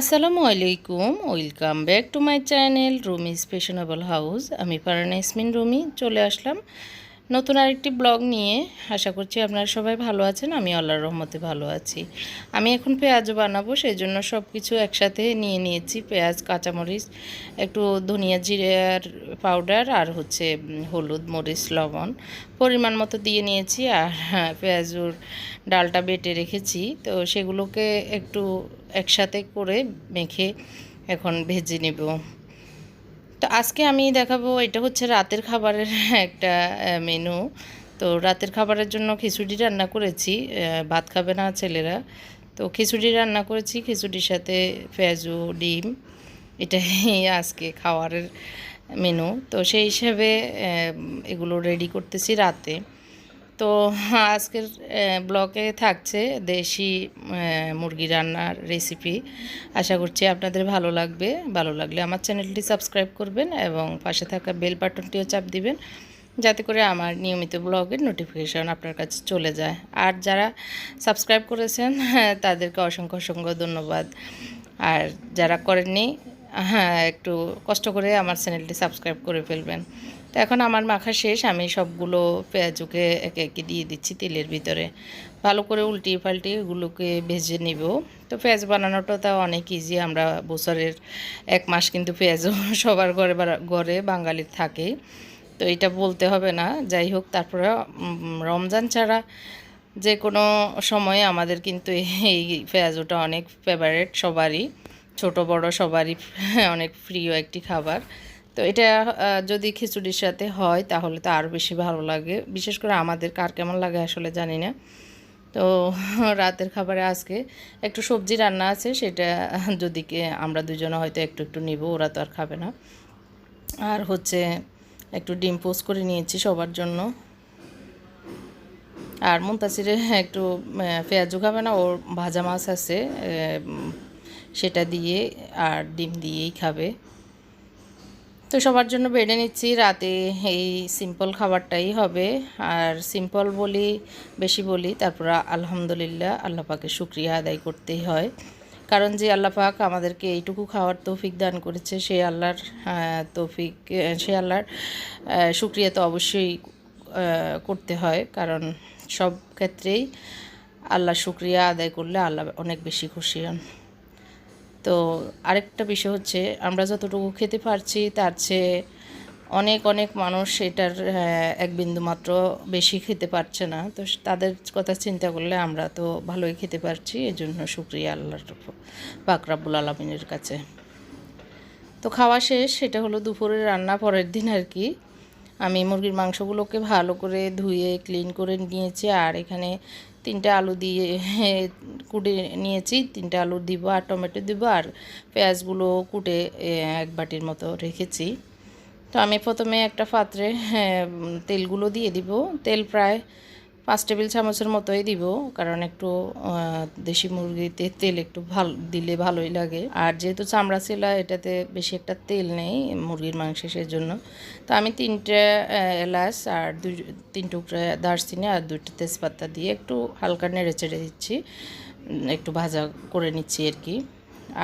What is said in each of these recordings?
আসসালামু আলাইকুম, welcome back to my channel Rumi's fashionable house. আমি পারানা ইসমিন রুমি, চলে আসলাম নতুন আরেকটি ব্লগ নিয়ে আশা করছি আপনারা সবাই ভালো আছেন আমি আল্লাহর রহমতে ভালো আছি। আমি এখন পেঁয়াজ বানাবো সেই জন্য সব কিছু একসাথে নিয়ে নিয়েছি পেঁয়াজ কাঁচামরিচ একটু ধনিয়া জিরার পাউডার আর হচ্ছে হলুদ মরিচ লবণ পরিমাণ মতো দিয়ে নিয়েছি আর হ্যাঁ, পেঁয়াজুর ডালটা বেটে রেখেছি তো সেগুলোকে একটু একসাথে করে মেখে এখন ভেজে নেব। তো আজকে আমি দেখাবো, এটা হচ্ছে রাতের খাবারের একটা মেনু তো রাতের খাবারের জন্য খিচুড়ি রান্না করেছি ভাত খাবে না ছেলেরা। তো খিচুড়ি রান্না করেছি, খিচুড়ির সাথে পেঁয়াজু, ডিম, এটাই আজকে খাওয়ারের মেনু তো সেই হিসাবে এগুলো রেডি করতেছি রাতে। তো আজকের ব্লগে থাকছে দেশি মুরগি রান্নার রেসিপি আশা করছি আপনাদের ভালো লাগবে। ভালো লাগলে আমার চ্যানেলটি সাবস্ক্রাইব করবেন এবং পাশে থাকা বেল বাটনটিও চাপ দিবেন যাতে করে আমার নিয়মিত ব্লগের নোটিফিকেশন আপনার কাছে চলে যায়। আর যারা সাবস্ক্রাইব করেছেন হ্যাঁ, তাদেরকে অসংখ্য অসংখ্য ধন্যবাদ। আর যারা করেননি হ্যাঁ একটু কষ্ট করে আমার চ্যানেলটি সাবস্ক্রাইব করে ফেলবেন। তো এখন আমার মাখা শেষ, আমি সবগুলো পেঁয়াজুকে একে একে দিয়ে দিচ্ছি তেলের ভিতরে। ভালো করে উল্টিয়ে পাল্টিয়ে এগুলোকে ভেজে নিব। তো পেঁয়াজ বানানোটা তো অনেক ইজি আমরা বছরের এক মাস কিন্তু পেঁয়াজও সবার ঘরে ঘরে বাঙালির থাকে। তো এটা বলতে হবে না, যাই হোক, তারপরে রমজান ছাড়া যে কোনো সময়ে আমাদের কিন্তু এই পেঁয়াজুটা অনেক ফেভারেট সবারই, ছোট বড় সবারই অনেক প্রিয় একটি খাবার। তো এটা যদি খিচুড়ির সাথে হয় তাহলে তো আরও বেশি ভালো লাগে। বিশেষ করে আমাদের কার কেমন লাগে আসলে জানি না। তো রাতের খাবারে আজকে একটু সবজি রান্না আছে সেটা যদি আমরা দুজনে হয়তো একটু একটু নিব ওরা তো আর খাবে না। আর হচ্ছে একটু ডিম পোস্ট করে নিয়েছি সবার জন্য। আর মুন্তাসিরে একটু আহ, পেঁয়াজু খাবে না ওর ভাজা মাছ আছে সেটা দিয়ে আর ডিম দিয়েই খাবে। তো সবার জন্য বেড়ে নিচ্ছি। রাতে এই সিম্পল খাবারটাই হবে। আর সিম্পল বলি, বেশি বলি, তারপর আলহামদুলিল্লাহ আল্লাহ পাকে শুক্রিয়া আদায় করতেই হয়। কারণ যে আল্লাহ পাক আমাদেরকে এইটুকু খাওয়ার তৌফিক দান করেছে, সে আল্লাহর তৌফিক, সে আল্লাহর শুক্রিয়া তো অবশ্যই করতে হয়। কারণ সব ক্ষেত্রেই আল্লাহ শুক্রিয়া আদায় করলে আল্লাহ অনেক বেশি খুশি হন। তো আরেকটা বিষয় হচ্ছে, আমরা যতটুকু খেতে পারছি, তার চেয়ে অনেক অনেক মানুষ এটার এক বিন্দু মাত্র বেশি খেতে পারছে না। তো তাদের কথা চিন্তা করলে আমরা তো ভালোই খেতে পারছি এই জন্য শুক্রিয়া আল্লাহর পাকরাবুল আলমিনের কাছে। তো খাওয়া শেষ, সেটা হলো দুপুরের রান্না, পরের দিন আর কি। আমি মুরগির মাংসগুলোকে ভালো করে ধুয়ে, ক্লিন করে নিয়েছি, আর এখানে তিনটা আলু দিয়ে কুটে নিয়েছি, তিনটা আলু দিব আর টমেটো দিব আর পেঁয়াজগুলো কুটে এক বাটির মতো রেখেছি। তো আমি প্রথমে একটা পাত্রে তেলগুলো দিয়ে দিব। তেল প্রায় পাঁচ টেবিল চামচের মতোই দিব, কারণ একটু দেশি মুরগিতে তেল একটু ভালো, দিলে ভালোই লাগে। আর যেহেতু চামড়া ছিল, এটাতে বেশি একটা তেল নেই মুরগির মাংসে সেজন্য। তো আমি তিনটে এলাচ আর দুই, তিন টুকরা দারচিনি আর দুইটা তেজপাতা দিয়ে একটু হালকা নেড়ে চেড়ে দিচ্ছি। একটু ভাজা করে নিচ্ছি আর কি।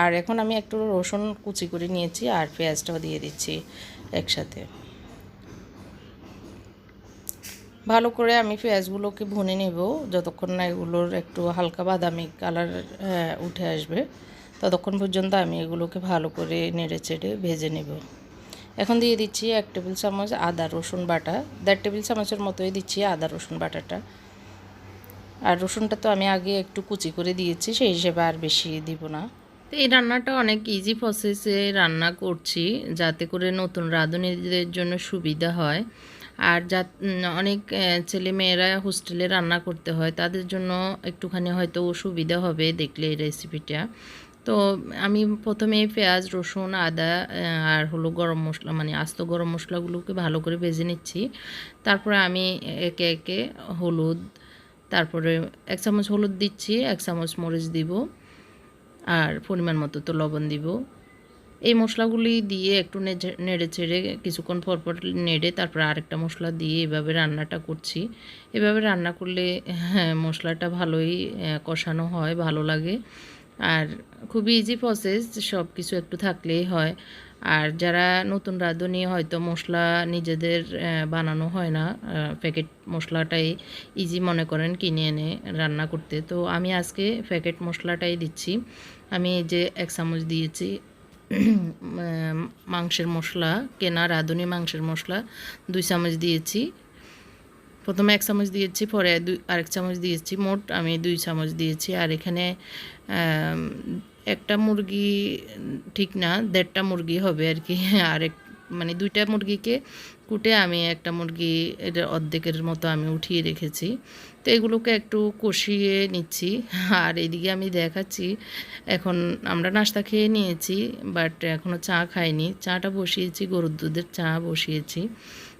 আর এখন আমি একটু রসুন কুচি করে নিয়েছি আর পেঁয়াজটাও দিয়ে দিচ্ছি একসাথে। ভালো করে আমি পেঁয়াজগুলোকে ভুনে নেব, যতক্ষণ না এগুলোর একটু হালকা বাদামি কালার উঠে আসবে, ততক্ষণ পর্যন্ত আমি এগুলোকে ভালো করে নেড়ে চেড়ে ভেজে নেব। এখন দিয়ে দিচ্ছি এক টেবিল চামচ আদা, রসুন বাটা, দেড় টেবিল চামচের মতোই দিচ্ছি আদা, রসুন বাটাটা। আর রসুনটা তো আমি আগে একটু কুচি করে দিয়েছি, সেই হিসেবে আর বেশি দিব না। তো এই রান্নাটা অনেক ইজি প্রসেসে রান্না করছি, যাতে করে নতুন রাঁধুনিদের জন্য সুবিধা হয়। আর যা অনেক আহ, ছেলে মেয়েরা হোস্টেলে রান্না করতে হয়। তাদের জন্য একটুখানি হয়তো সুবিধা হবে দেখলে এই রেসিপিটা তো আমি প্রথমে পেঁয়াজ রসুন আদা আর হলো গরম মশলা মানে আস্ত গরম মশলাগুলোকে ভালো করে ভেজে নিচ্ছি। তারপরে আমি একে একে হলুদ তারপরে এক চামচ হলুদ দিচ্ছি এক চামচ মরিচ দিব আর পরিমাণ মতো তো লবণ দিব। এই মশলাগুলি দিয়ে একটু নেড়ে- ছেড়ে কিছুক্ষণ পর পর নেড়ে তারপর আরেকটা মশলা দিয়ে এভাবে রান্নাটা করছি। এভাবে রান্না করলে হ্যাঁ মশলাটা ভালোই কষানো হয়, ভালো লাগে। আর খুবই ইজি প্রসেস সব কিছু একটু থাকলেই হয়। আর যারা নতুন রাঁধুনি হয়তো মশলা নিজেদের বানানো হয় না প্যাকেট মশলাটাই ইজি মনে করেন কিনে এনে রান্না করতে। তো আমি আজকে প্যাকেট মশলাটাই দিচ্ছি। আমি যে এক চামচ দিয়েছি মাংসের মশলা, কেনা রাঁধুনি মাংসের মশলা দুই চামচ দিয়েছি। প্রথমে এক চামচ দিয়েছি, পরে দুই, আরেক চামচ দিয়েছি, মোট আমি দুই চামচ দিয়েছি। আর এখানে একটা মুরগি, ঠিক না, দেড়টা মুরগি হবে আর কি। আরেক মানে দুইটা মুরগিকে কুটে আমি একটা মুরগি এটা অর্ধেকের মতো আমি উঠিয়ে রেখেছি। তো এগুলোকে একটু কষিয়ে নিচ্ছি। আর এদিকে আমি দেখাচ্ছি, এখন আমরা নাস্তা খেয়ে নিয়েছি বাট এখনও চা খাইনি। চাটা বসিয়েছি, গরুর দুধের চা বসিয়েছি।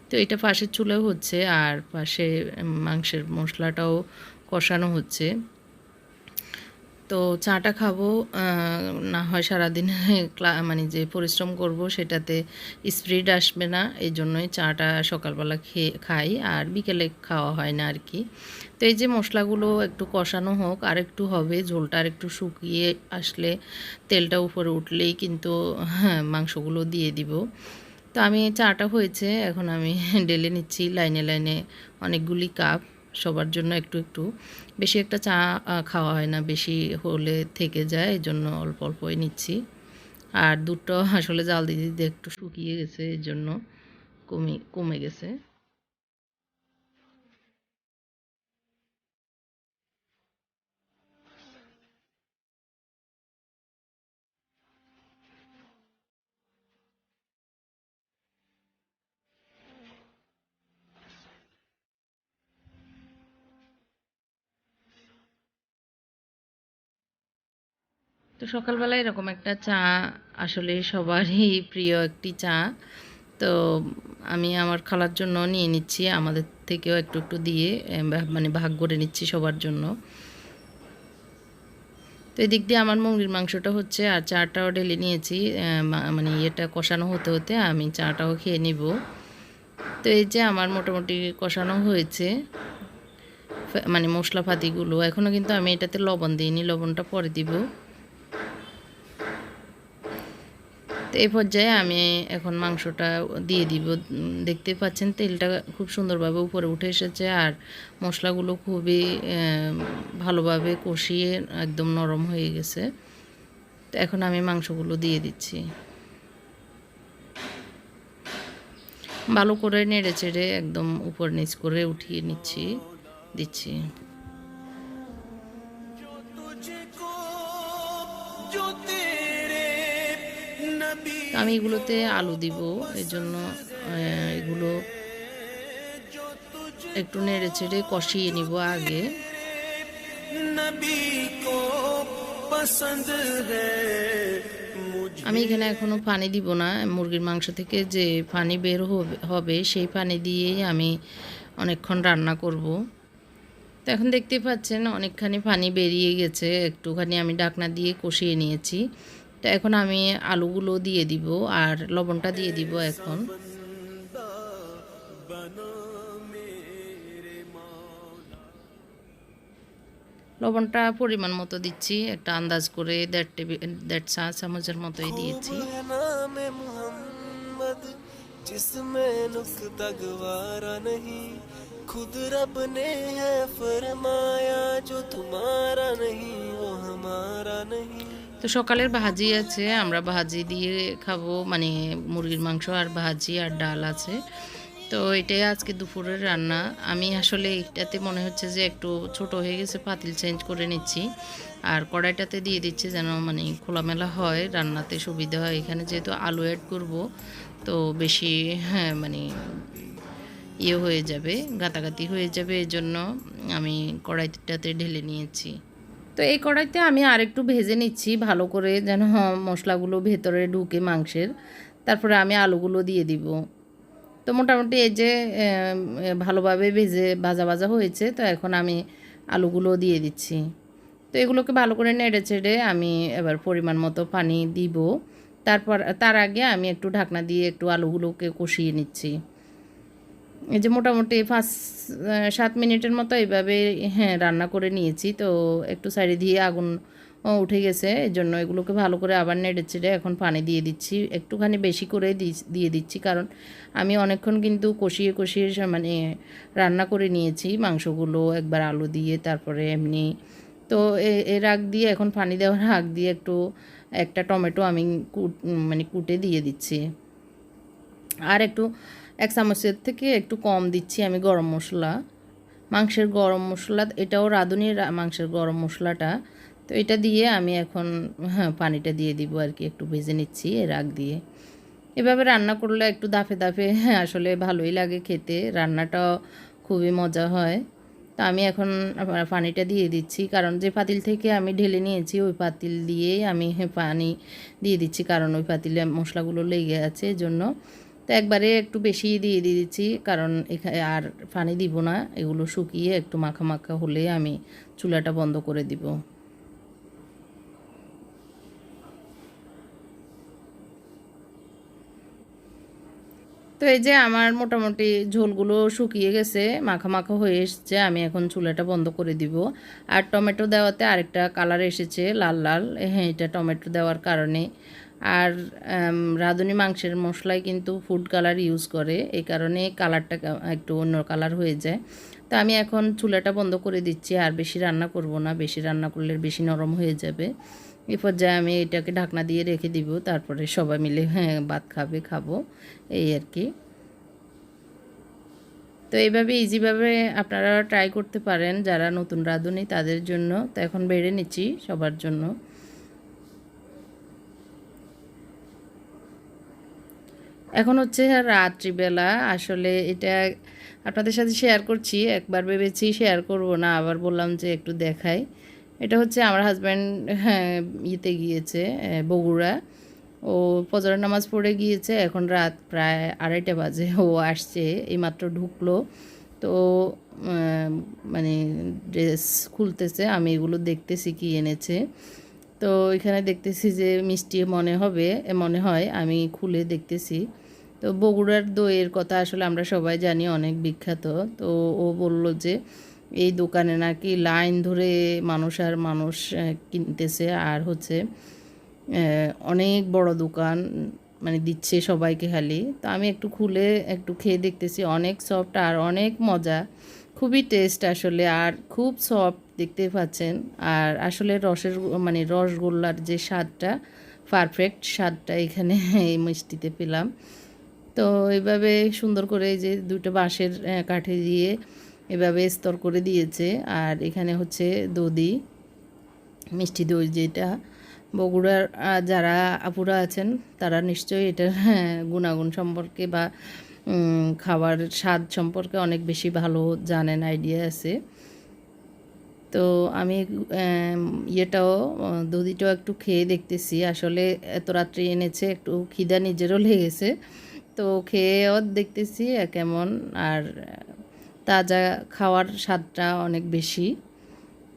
তো এটা পাশের চুলেও হচ্ছে, আর পাশে মাংসের মশলাটাও কষানো হচ্ছে। তো চাটা খাব না হয় সারাদিন মানে যে পরিশ্রম করব সেটাতে স্পিড আসবে না, এই জন্যই চাটা সকালবেলা খেয়ে, খাই, আর বিকেলে খাওয়া হয় না আর কি। তো এই যে মশলাগুলো একটু কষানো হোক, আর একটু হবে, ঝোলটা আর একটু শুকিয়ে আসলে তেলটা উপরে উঠলেই কিন্তু হ্যাঁ মাংসগুলো দিয়ে দিব। তো আমি, চাটা হয়েছে, এখন আমি ডেলে নিচ্ছি, লাইনে লাইনে অনেকগুলি কাপ। সবার জন্য একটু একটু। বেশি একটা চা খাওয়া হয় না, বেশি হলে থেকে যায়, এই জন্য অল্প, অল্পই নিচ্ছি। আর দুধটাও আসলে জাল দিতে দিতে একটু শুকিয়ে গেছে এর জন্য কমে কমে গেছে। তো সকালবেলা এরকম একটা চা আসলে সবারই প্রিয় একটি চা। তো আমি আমার খালার জন্য নিয়ে নিচ্ছি, আমাদের থেকেও একটু একটু দিয়ে মানে ভাগ করে নিচ্ছি সবার জন্য। তো এদিক দিয়ে আমার মুরগির মাংসটা হচ্ছে, আর চাটাও ঢেলে নিয়েছি মানে ইয়েটা কষানো হতে হতে আমি চাটাও খেয়ে নিব। তো এই যে আমার মোটামুটি কষানো হয়েছে মানে মশলাপাতিগুলো এখনও কিন্তু আমি এটাতে লবণ দিইনি, লবণটা পরে দিব তো এই পর্যায়ে আমি এখন মাংসটা দিয়ে দিব। দেখতে পাচ্ছেন তেলটা খুব সুন্দরভাবে উপরে উঠে এসেছে আর মশলাগুলো খুবই ভালোভাবে কষিয়ে একদম নরম হয়ে গেছে। তো এখন আমি মাংসগুলো দিয়ে দিচ্ছি। ভালো করে নেড়ে চেড়ে একদম উপর নিচ করে উঠিয়ে নিচ্ছি, দিচ্ছি। জ্যোতি আমি এগুলোতে আলু দিব। এর জন্য এগুলো একটু নেড়ে ছেড়ে কষিয়ে নিব আগে। আমি এখানে এখনও পানি দিব না। মুরগির মাংস থেকে যে পানি বের হবে সেই পানি দিয়েই আমি অনেকক্ষণ রান্না করব। তো এখন দেখতে পাচ্ছেন, অনেকখানি পানি বেরিয়ে গেছে। একটুখানি আমি ডাকনা দিয়ে কষিয়ে নিয়েছি। তো এখন আমি আলুগুলো দিয়ে দিব আর লবণটা দিয়ে দিব এখন बना मेरे मौला লবণটা পরিমাণ মতো দিচ্ছি একটা আন্দাজ করে দেড় টেবিল দেড় চা চামচের মতোই দিয়েছি है नाम मोहम्मद जिसमें नुक्ता गवारा नहीं खुद रब ने है फरमाया जो तुम्हारा नहीं वो हमारा नहीं তো সকালের ভাজি আছে, আমরা ভাজি দিয়ে খাব মানে মুরগির মাংস আর ভাজি আর ডাল আছে। তো এটাই আজকে দুপুরের রান্না। আমি আসলে এটাতে মনে হচ্ছে যে একটু ছোট হয়ে গেছে, পাতিল চেঞ্জ করে নিচ্ছি। আর কড়াইটাতে দিয়ে দিচ্ছি যেন মানে খোলামেলা হয়, রান্নাতে সুবিধা হয়। এখানে যেহেতু আলু অ্যাড করব, তো বেশি হ্যাঁ মানে ইয়ে হয়ে যাবে গাতাগাতি হয়ে যাবে। এই জন্য আমি কড়াইটাতে ঢেলে নিয়েছি। তো এই কড়াইতে আমি আরেকটু ভেজে নিচ্ছি ভালো করে যেন মশলাগুলো ভেতরে ঢুকে মাংসের। তারপরে আমি আলুগুলো দিয়ে দিব। তো মোটামুটি এই যে ভালোভাবে ভেজে ভাজা ভাজা হয়েছে, তো এখন আমি আলুগুলো দিয়ে দিচ্ছি। তো এগুলোকে ভালো করে নেড়ে চেড়ে আমি এবার পরিমাণ মতো পানি দিব। তারপর, তার আগে আমি একটু ঢাকনা দিয়ে একটু আলুগুলোকে কষিয়ে নিচ্ছি। এই যে মোটামুটি পাঁচ সাত মিনিটের মতো এইভাবে হ্যাঁ রান্না করে নিয়েছি। তো একটু সাইডে দিয়ে আগুন উঠে গেছে। এই জন্য এগুলোকে ভালো করে আবার নেড়ে চেড়ে এখন পানি দিয়ে দিচ্ছি। একটুখানি বেশি করে দিয়ে দিচ্ছি। কারণ আমি অনেকক্ষণ কিন্তু কষিয়ে কষিয়ে মানে রান্না করে নিয়েছি মাংসগুলো, একবার আলু দিয়ে, তারপরে এমনি। তো এর আগ দিয়ে, এখন পানি দেওয়ার আগ দিয়ে একটু, একটা টমেটো আমি মানে কুটে দিয়ে দিচ্ছি। আর একটু এক চামচের থেকে একটু কম দিচ্ছি আমি গরম মশলা। মাংসের গরম মশলা এটাও রাঁধুনির মাংসের গরম মশলাটা। তো এটা দিয়ে আমি এখন হ্যাঁ পানিটা দিয়ে দিব আর কি একটু ভেজে নিচ্ছি এর আগ দিয়ে। এভাবে রান্না করলে একটু দাফে দাফে হ্যাঁ, আসলে ভালোই লাগে খেতে রান্নাটাও খুবই মজা হয়। তো আমি এখন পানিটা দিয়ে দিচ্ছি কারণ যে পাতিল থেকে আমি ঢেলে নিয়েছি ওই পাতিল দিয়েই আমি হ্যাঁ, পানি দিয়ে দিচ্ছি কারণ ওই পাতিলে মশলাগুলো লেগে আছে এজন্য তো একবারে একটু বেশি দিয়ে দিয়ে দিচ্ছি, কারণ এখানে আর পানি দিব না, এগুলো শুকিয়ে একটু মাখা মাখা হলে আমি চুলাটা বন্ধ করে দিব। তো এই যে আমার মোটামুটি ঝোলগুলো শুকিয়ে গেছে, মাখা মাখা হয়ে এসছে, আমি এখন চুলাটা বন্ধ করে দিব। আর টমেটো দেওয়াতে আরেকটা কালার এসেছে, লাল লাল। হ্যাঁ এটা টমেটো দেওয়ার কারণে। আর রাঁধুনি মাংসের মশলায় কিন্তু ফুড কালার ইউজ করে, এই কারণে কালারটা একটু অন্য কালার হয়ে যায়। তো আমি এখন চুলাটা বন্ধ করে দিচ্ছি, আর বেশি রান্না করব না, বেশি রান্না করলে বেশি নরম হয়ে যাবে। এই পর্যায়ে আমি এটাকে ঢাকনা দিয়ে রেখে দিব, তারপরে সবাই মিলে হ্যাঁ ভাত খাবে, খাব, এই আর কি। তো এইভাবে ইজিভাবে আপনারা ট্রাই করতে পারেন, যারা নতুন রাঁধুনি তাদের জন্য। তো এখন বেড়ে নিচ্ছি সবার জন্য। এখন হচ্ছে রাত্রিবেলা, আসলে এটা আপনাদের সাথে শেয়ার করছি, একবার ভেবেছি শেয়ার করব না, আবার বললাম যে একটু দেখাই। এটা হচ্ছে আমার হাজব্যান্ড ইয়েতে গিয়েছে বগুড়া। ও ফজরের নামাজ পড়ে গিয়েছে, এখন রাত প্রায় আড়াইটা বাজে, ও আসছে, এইমাত্র ঢুকলো। তো মানে ড্রেস খুলতেছে, আমি এগুলো দেখতেছি কি এনেছে। তো এখানে দেখতেছি যে মিষ্টি মনে হবে মনে হয়, আমি খুলে দেখতেছি। তো বগুড়ার দইয়ের কথা আসলে আমরা সবাই জানি, অনেক বিখ্যাত। তো ও বলল যে, এই দোকানে নাকি লাইন ধরে মানুষ আর মানুষ কিনতেছে। আর হচ্ছে অনেক বড় দোকান মানে দিচ্ছে সবাইকে খালি। তো আমি একটু খুলে একটু খেয়ে দেখতেছি, অনেক সফট আর অনেক মজা। খুবই টেস্ট আসলে, আর খুব সফট। দেখতে পাচ্ছেন। আর আসলে রসের মানে রসগোল্লার যে স্বাদটা পারফেক্ট স্বাদটা এখানে এই মিষ্টিতে পেলাম। তো এইভাবে সুন্দর করে যে দুটো বাঁশের কাঠে দিয়ে এভাবে স্তর করে দিয়েছে। আর এখানে হচ্ছে দধি মিষ্টি দই যেটা। বগুড়ার যারা আপুরা আছেন তারা নিশ্চয়ই এটার হ্যাঁ, গুণাগুণ সম্পর্কে বা খাবার স্বাদ সম্পর্কে অনেক বেশি ভালো জানেন আইডিয়া আছে। তো আমি ইয়েটাও দধিটাও একটু খেয়ে দেখতেছি। আসলে এত রাত্রে এনেছে, একটু খিদা নিজেরও লেগেছে। তো খেয়েও দেখতেছি কেমন। আর, তাজা খাওয়ার স্বাদটা অনেক বেশি।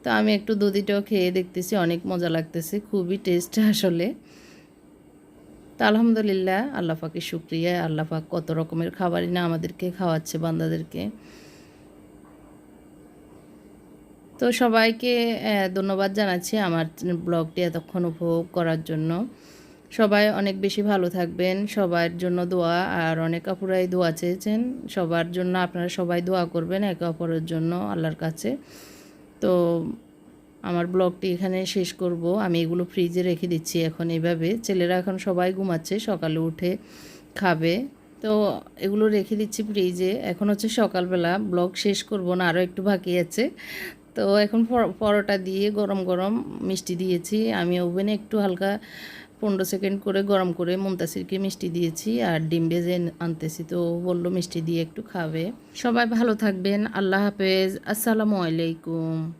তো আমি একটু দধিটাও খেয়ে দেখতেছি, অনেক মজা লাগতেছে, খুবই টেস্ট আসলে। তো আলহামদুলিল্লাহ, আল্লাহ পাকে শুক্রিয়া। আল্লাহ পাক কত রকমের খাবারই না আমাদেরকে খাওয়াচ্ছে বান্দাদেরকে। তো সবাইকে ধন্যবাদ জানাচ্ছি আমার ব্লগটি এতক্ষণ উপভোগ করার জন্য। সবাই অনেক বেশি ভালো থাকবেন, সবার জন্য দোয়া, আর অনেক আপুরাই দোয়া চেয়েছেন। সবার জন্য আপনারা সবাই দোয়া করবেন একে অপরের জন্য আল্লাহর কাছে। তো আমার ব্লগটি এখানে শেষ করব। আমি এগুলো ফ্রিজে রেখে দিচ্ছি এখন এইভাবে। ছেলেরা এখন সবাই ঘুমাচ্ছে, সকালে উঠে খাবে। তো এগুলো রেখে দিচ্ছি ফ্রিজে। এখন হচ্ছে সকালবেলা, ব্লগ শেষ করব না, আরও একটু বাকি আছে। তো এখন পর- পরোটা দিয়ে গরম গরম মিষ্টি দিয়েছি। আমি ওভেনে একটু হালকা পনেরো সেকেন্ড করে গরম করে মুমতাসিরকে মিষ্টি দিয়েছি আর ডিম ভেজে আনতেছি। তো বলল মিষ্টি দিয়ে একটু খাবে। সবাই ভালো থাকবেন। আল্লাহ হাফেজ। আসসালামু আলাইকুম।